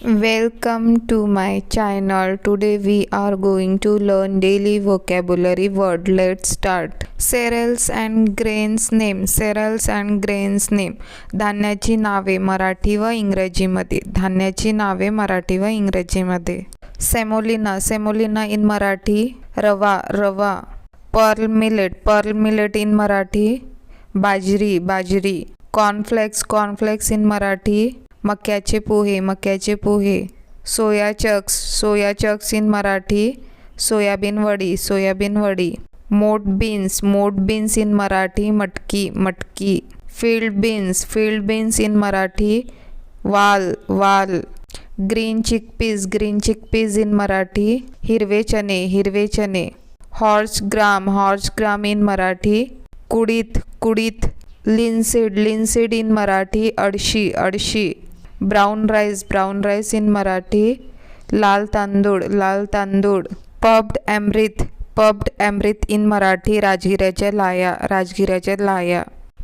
Welcome to my channel. Today we are going to learn daily vocabulary word. Let's start. Cereals and grains name. Cereals and grains name. धान्याची नावे मराठी व इंग्रजीमध्ये धान्याची नावे मराठी व इंग्रजीमध्ये सेमोलिना सेमोलिना इन मराठी रवा रवा pearl millet pearl millet in Marathi बाजरी बाजरी कॉर्नफ्लेक्स कॉर्नफ्लेक्स इन मराठी मक्याचे पोहे मक्याचे पोहे. Soya chunks soya chunks in Marathi, soybean वडी सोयाबीन वडी. Moth beans moth beans in Marathi, मटकी मटकी. Field beans field beans in Marathi, वाल वाल. Green chickpeas green chickpeas in Marathi, हिरवे चने हिरवे चने horse gram horse gram in Marathi, कुडीत कुडीत. लिनसीड लिनसीड इन मराठी, अडशी अडशी. Brown rice brown rice in Marathi लाल तांदूळ लाल तांदूळ पब्ड अमृत पब्ड अमृत इन मराठी राजगिऱ्याच्या लाया राजगिऱ्याच्या लाया.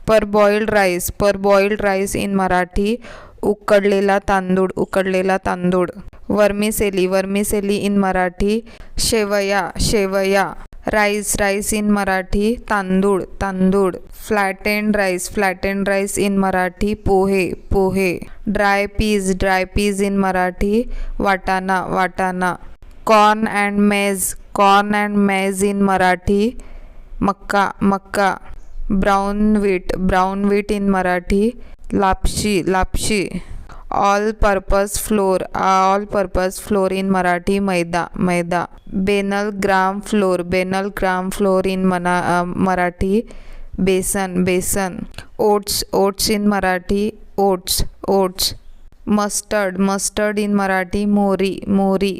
Parboiled rice parboiled rice in Marathi उकडलेला तांदूळ उकडलेला तांदूळ. वर्मिसेली वर्मिसेली इन मराठी शेवया शेवया. राईस राईस इन मराठी तांदूळ तांदूळ flattened rice flattened rice in Marathi pohe pohe dry peas dry peas in Marathi वाटाणा वाटाणा corn and maize corn and maize in Marathi Mecca Mecca brown wheat brown wheat in Marathi लापशी लापशी all purpose flour all purpose flour in Marathi maida maida Bengal gram flour Bengal gram flour in मना मराठी बेसन बेसन oats oats in Marathi oats oats mustard mustard in Marathi Mori Mori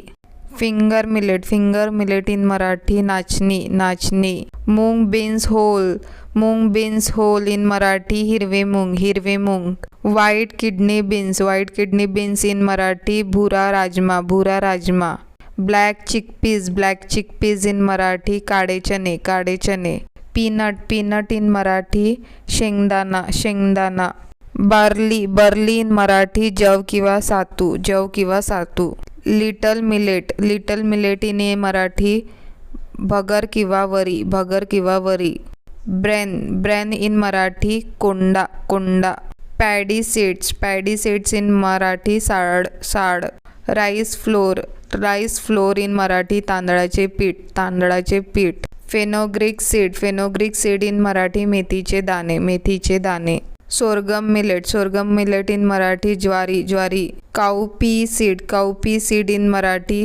finger millet finger millet in Marathi नाचणी नाचणी moong beans whole moong beans whole in Marathi हिरवे मूंग हिरवे मूंग white kidney beans white kidney beans in Marathi भुरा राजमा भुरा rajma black chickpeas black chickpeas in Marathi काळे चणे काळे चणे पीनट पीनट इन मराठी शेंगदाणा शेंगदाणा बार्ली बर्ली इन मराठी जव किंवा सातू जव किंवा सातू little millet little millet in a Marathi भगर किंवा वरी भगर किंवा वरी. ब्रेन ब्रेन इन मराठी कोंडा कोंडा. Paddy seeds paddy seeds in Marathi साड साड. Rice flour rice flour in Marathi तांदळाचे पीठ तांदळाचे पीठ. Fenugreek seed fenugreek seed in Marathi मेथीचे दाणे मेथीचे दाणे. Sorghum millet sorghum millet in Marathi ज्वारी ज्वारी cowpea seed cowpea seed in Marathi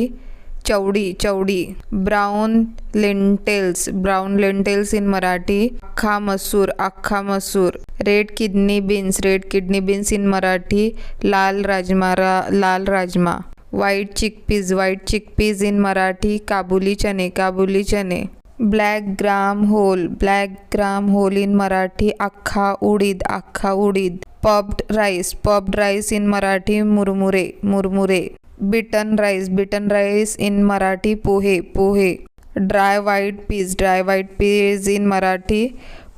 Chavdi Chavdi brown lentils brown lentils in Marathi अख्खा मसूर अख्खा मसूर red kidney beans red kidney beans in Marathi लाल राजमा रा लाल rajma white chickpeas white chickpeas in Marathi काबुली चणे काबुली चणे. Black gram whole black gram whole in Marathi अख्खा उडीद अख्खा उडीद puffed rice puffed rice in Marathi मुरमुरे मुरमुरे beaten rice beaten rice in Marathi pohe pohe dry white peas dry white peas in Marathi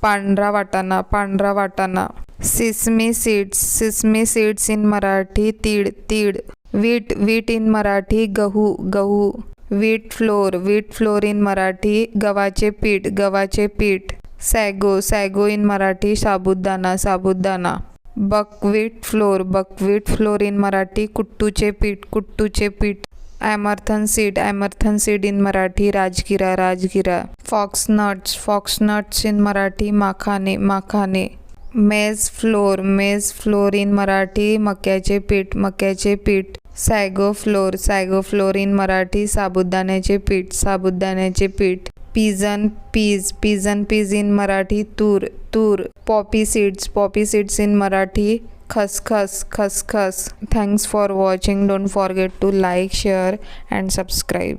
पांढरा वाटाणा पांढरा वाटाणा sesame seeds sesame seeds in Marathi तीड तीड वीट वीट इन मराठी गहू गहू wheat flour wheat flour in Marathi गव्हाचे पीठ गव्हाचे पीठ. सॅगो सॅगो इन मराठी साबुदाणा साबुदाणा. Buckwheat flour buckwheat flour in Marathi कुट्टूचे पीठ कुट्टूचे पीठ. Amaranth seed amaranth seed in Marathi राजगिरा राजगिरा. Fox nuts fox nuts in Marathi माखाने माखाने. मेज फ्लोर मेज फ्लोर इन मराठी मक्याचे पीठ मक्याचे पीठ. Sago flour sago flour in Marathi साबुदाण्याचे पीठ साबुदाण्याचे पीठ pigeon peas pigeon peas in Marathi तूर तूर poppy seeds poppy seeds in Marathi खसखस खसखस. Thanks for watching don't forget to like share and subscribe